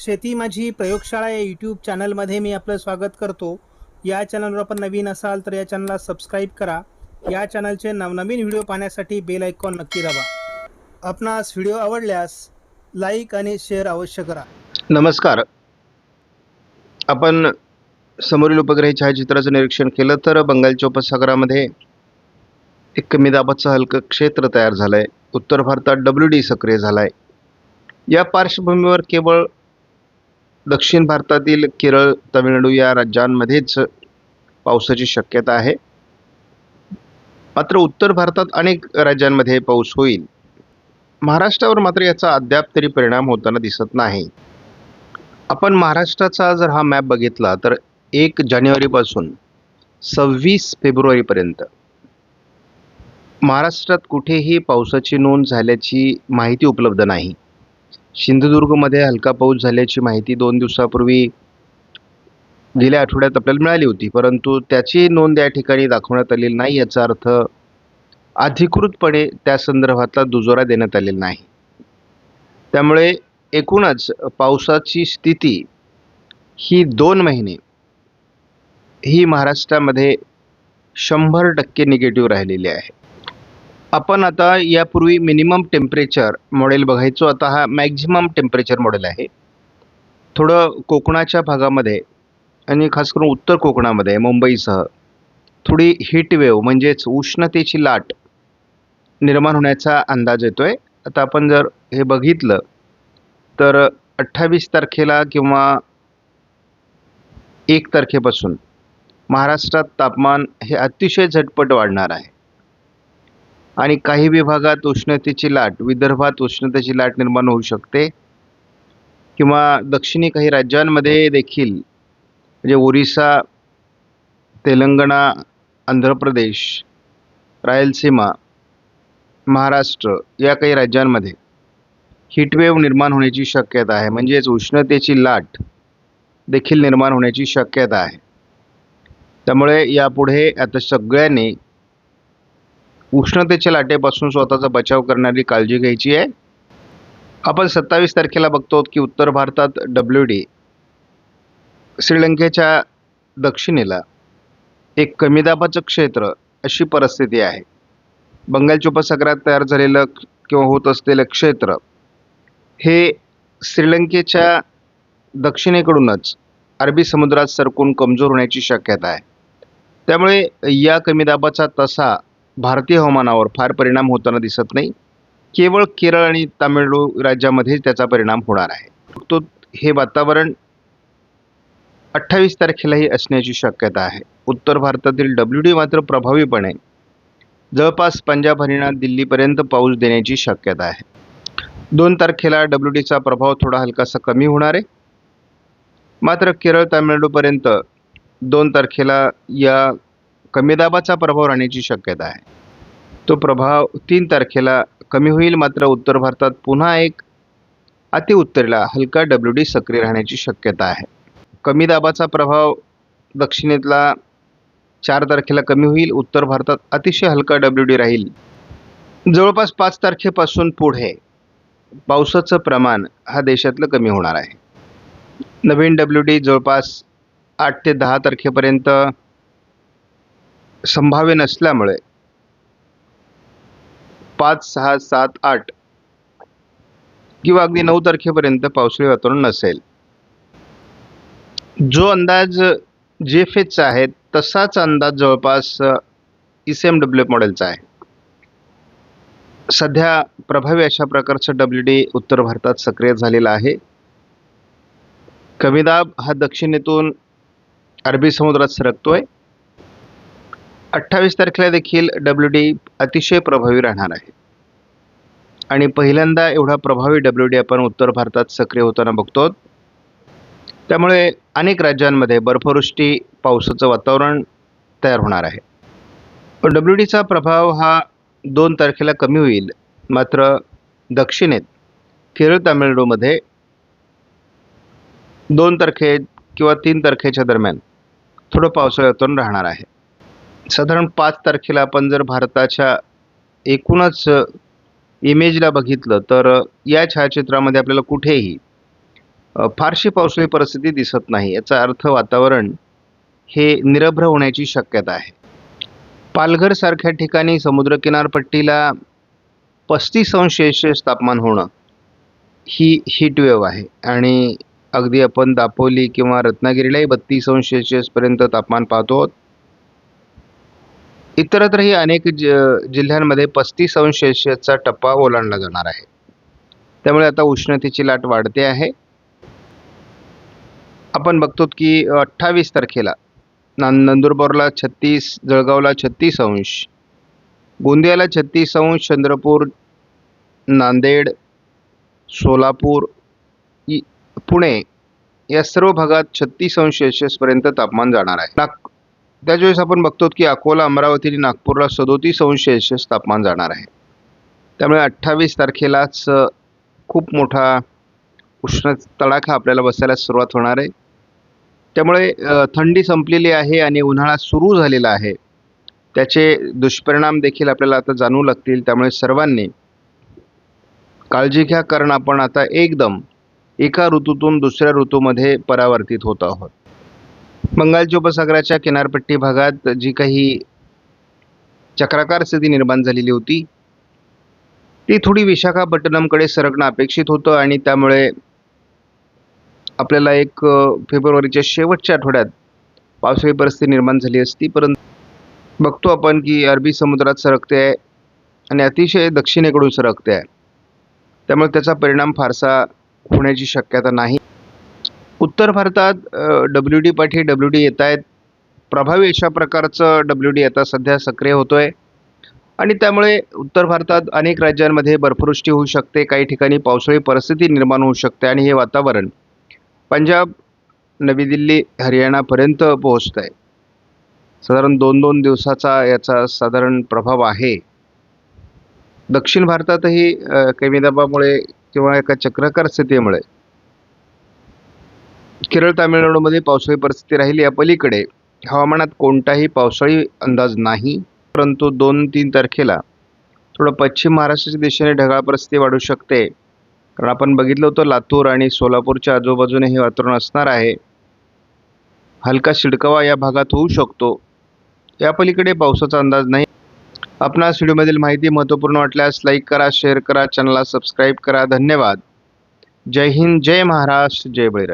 शेती माझी प्रयोगशाळा या यूट्यूब चॅनलमध्ये मी आपलं स्वागत करतो. या चॅनलवर आपण नवीन असाल तर या चॅनलला सबस्क्राईब करा. या चॅनलचे नवनवीन व्हिडिओ पाहण्यासाठी बेल आयकॉन नक्की दाबा. आपणास व्हिडिओ आवडल्यास लाईक आणि शेअर अवश्य करा. नमस्कार. आपण समोरील उपग्रही छायाचित्राचं निरीक्षण केलं तर बंगालच्या उपसागरामध्ये एक कमी दाबाचं हलकं क्षेत्र तयार झालं आहे उत्तर भारतात डब्ल्यू डी सक्रिय झाला आहे या पार्श्वभूमीवर केवळ दक्षिण भारतातील केरळ तमिळनाडू या राज्यांमध्येच पावसाची शक्यता आहे. मात्र उत्तर भारतात अनेक राज्यांमध्ये पाऊस होईल. महाराष्ट्रावर मात्र याचा अद्याप तरी परिणाम होताना दिसत नाही. आपण महाराष्ट्राचा जर हा मॅप बघितला तर एक जानेवारीपासून सव्वीस फेब्रुवारीपर्यंत महाराष्ट्रात कुठेही पावसाची नोंद झाल्याची माहिती उपलब्ध नाही. सिंधुदुर्गमध्ये हलका पाऊस झाल्याची माहिती दोन दिवसापूर्वी गेल्या आठवड्यात आपल्याला मिळाली होती. परंतु त्याची नोंद या ठिकाणी दाखवण्यात आलेली नाही याचा अर्थ अधिकृतपणे त्या संदर्भातला दुजोरा देण्यात आलेला नाही. त्यामुळे एकूणच पावसाची स्थिती ही दोन महिने ही महाराष्ट्रामध्ये शंभर टक्के निगेटिव्ह राहिलेली आहे. आपण आता यापूर्वी मिनिमम टेम्परेचर मॉडेल बघायचो. आता हा मॅक्झिमम टेम्परेचर मॉडेल आहे. थोडं कोकणाच्या भागामध्ये आणि खास करून उत्तर कोकणामध्ये मुंबईसह थोडी हीट वेव म्हणजेच उष्णतेची लाट निर्माण होण्याचा अंदाज येतो आहे आता आपण जर हे बघितलं तर अठ्ठावीस तारखेला किंवा एक तारखेपासून महाराष्ट्रात तापमान हे अतिशय झटपट वाढणार आहे. आणि काही विभागात उष्णतेची लाट विदर्भात उष्णतेची लाट निर्माण होऊ शकते. किंवा दक्षिणी काही राज्यांमध्ये देखील म्हणजे ओरिसा तेलंगणा आंध्र प्रदेश रायलसीमा महाराष्ट्र या काही राज्यांमध्ये हीटवेव्ह निर्माण होण्याची शक्यता आहे. म्हणजेच उष्णतेची लाट देखील निर्माण होण्याची शक्यता आहे. त्यामुळे यापुढे आता सगळ्यांनी उष्णतेच्या लाटेपासून स्वतःचा बचाव करणारी काळजी घ्यायची आहे. आपण सत्तावीस तारखेला बघतो की उत्तर भारतात डब्ल्यू डी श्रीलंकेच्या दक्षिणेला एक कमी दाबाचं क्षेत्र अशी परिस्थिती आहे. बंगालच्या उपसागरात तयार झालेलं किंवा होत असलेलं क्षेत्र हे श्रीलंकेच्या दक्षिणेकडूनच अरबी समुद्रात सरकून कमजोर होण्याची शक्यता आहे. त्यामुळे या कमी दाबाचा तसा भारतीय हवामानावर फार परिणाम होताना दिसत नाही. केवळ केरळ आणि तामिळनाडू राज्यामध्ये त्याचा परिणाम होणार आहे. तो हे वातावरण अठ्ठावीस तारखेलाही असण्याची शक्यता आहे. उत्तर भारतातील डब्ल्यू डी मात्र प्रभावीपणे जवळपास पंजाब हरियाणा दिल्लीपर्यंत पाऊस देण्याची शक्यता आहे. दोन तारखेला डब्ल्यू डीचा प्रभाव थोडा हलकासा कमी होणार आहे. मात्र केरळ तामिळनाडूपर्यंत दोन तारखेला या कमी दाबाचा प्रभाव राहण्याची शक्यता आहे. तो प्रभाव तीन तारखेला कमी होईल मात्र उत्तर भारतात पुन्हा एक अतिउत्तरेला हलका डब्ल्यू डी सक्रिय राहण्याची शक्यता आहे. कमी दाबाचा प्रभाव दक्षिणेतला चार तारखेला कमी होईल उत्तर भारतात अतिशय हलका डब्ल्यू डी राहील. जवळपास पाच तारखेपासून पुढे पावसाचं प्रमाण हा देशातलं कमी होणार आहे. नवीन डब्ल्यू डी जवळपास आठ ते दहा तारखेपर्यंत संभाव्य नसल्यामुळे पाच सहा सात आठ किंवा अगदी नऊ तारखेपर्यंत पावसाळी वातावरण नसेल. जो अंदाज जे एफ एचचा आहे तसाच अंदाज जवळपास E C M W F मॉडेलचा आहे. सध्या प्रभावी अशा प्रकारचं डब्ल्यू डी उत्तर भारतात सक्रिय झालेला आहे. कमी दाब हा दक्षिणेतून अरबी समुद्रात सरकतोय. अठ्ठावीस तारखेला देखील डब्ल्यू डी अतिशय प्रभावी राहणार आहे. आणि पहिल्यांदा एवढा प्रभावी डब्ल्यू डी आपण उत्तर भारतात सक्रिय होताना बघतो. त्यामुळे अनेक राज्यांमध्ये बर्फवृष्टी पावसाचं वातावरण तयार होणार आहे. डब्ल्यू डीचा प्रभाव हा दोन तारखेला कमी होईल. मात्र दक्षिणेत केरळ तामिळनाडूमध्ये दोन तारखे किंवा तीन तारखेच्या दरम्यान थोडं पावसाळ्यातून राहणार आहे. साधारण पाच तारखेला आपण जर भारताच्या एकूणच इमेजला बघितलं तर या छायाचित्रामध्ये आपल्याला कुठेही फारशी पावसाळी परिस्थिती दिसत नाही. याचा अर्थ वातावरण हे निरभ्र होण्याची शक्यता आहे. पालघरसारख्या ठिकाणी समुद्रकिनारपट्टीला पस्तीस अंश सेल्सिअस तापमान होणं ही हीट वेव्ह आहे. आणि अगदी आपण दापोली किंवा रत्नागिरीलाही बत्तीस अंश सेल्सिअसपर्यंत तापमान पाहतो आहोत. इतरत्रही अनेक ज जिल्ह्यांमध्ये पस्तीस अंश सेल्सिअसचा टप्पा ओलांडला जाणार आहे. त्यामुळे आता उष्णतेची लाट वाढते आहे. आपण बघतो की अठ्ठावीस तारखेला नंदुरबारला छत्तीस जळगावला छत्तीस अंश गोंदियाला छत्तीस अंश चंद्रपूर नांदेड सोलापूर पुणे या सर्व भागात छत्तीस अंश सेल्सिअसपर्यंत तापमान जाणार आहे. नाग त्याचवेळेस आपण बघतो की अकोला अमरावती आणि नागपूरला सदोतीस अंश सेल्सिअस तापमान जाणार आहे. त्यामुळे अठ्ठावीस तारखेलाच खूप मोठा उष्ण तडाखा आपल्याला बसायला सुरुवात होणार आहे. त्यामुळे थंडी संपलेली आहे आणि उन्हाळा सुरू झालेला आहे. त्याचे दुष्परिणाम देखील आपल्याला आता जाणवू लागतील. त्यामुळे सर्वांनी काळजी घ्या कारण आपण आता एकदम एका ऋतूतून दुसऱ्या ऋतूमध्ये परावर्तित होत आहोत. बंगालच्या उपसागराच्या किनारपट्टी भागात जी काही चक्राकार स्थिती निर्माण झालेली होती ती थोडी विशाखापट्टणमकडे सरकणं अपेक्षित होतं आणि त्यामुळे आपल्याला एक फेब्रुवारीच्या शेवटच्या आठवड्यात पावसाळी परिस्थिती निर्माण झाली असती परंतु बघतो आपण की अरबी समुद्रात सरकते आहे आणि अतिशय दक्षिणेकडून सरकते. आहे त्यामुळे त्याचा परिणाम फारसा होण्याची शक्यता नाही. उत्तर भारतात डब्ल्यू डी पाठी डब्ल्यू डी येत आहेत. प्रभावी अशा प्रकारचं डब्ल्यू डी आता सध्या सक्रिय होतो आहे आणि त्यामुळे उत्तर भारतात अनेक राज्यांमध्ये बर्फवृष्टी होऊ शकते. काही ठिकाणी पावसाळी परिस्थिती निर्माण होऊ शकते आणि हे वातावरण पंजाब नवी दिल्ली हरियाणापर्यंत पोहोचत आहे साधारण दोन दोन दिवसाचा याचा साधारण प्रभाव आहे. दक्षिण भारतातही कमी दाबामुळे किंवा एका चक्रकार स्थितीमुळे केरळ तामिळनाडूमध्ये पावसाळी परिस्थिती राहील. या पलीकडे हवामानात कोणताही पावसाळी अंदाज नाही परंतु दोन तीन तारखेला थोडं पश्चिम महाराष्ट्राच्या दिशेने ढगाळ परिस्थिती वाढू शकते. कारण आपण बघितलं होतं लातूर आणि सोलापूरच्या आजूबाजूने हे वातावरण असणार आहे. हलका शिडकावा या भागात होऊ शकतो. या पलीकडे पावसाचा अंदाज नाही. आपणास व्हिडिओमधील माहिती महत्त्वपूर्ण वाटल्यास लाईक करा शेअर करा चॅनलला सबस्क्राईब करा. धन्यवाद. जय हिंद जय महाराष्ट्र जय बळीराजा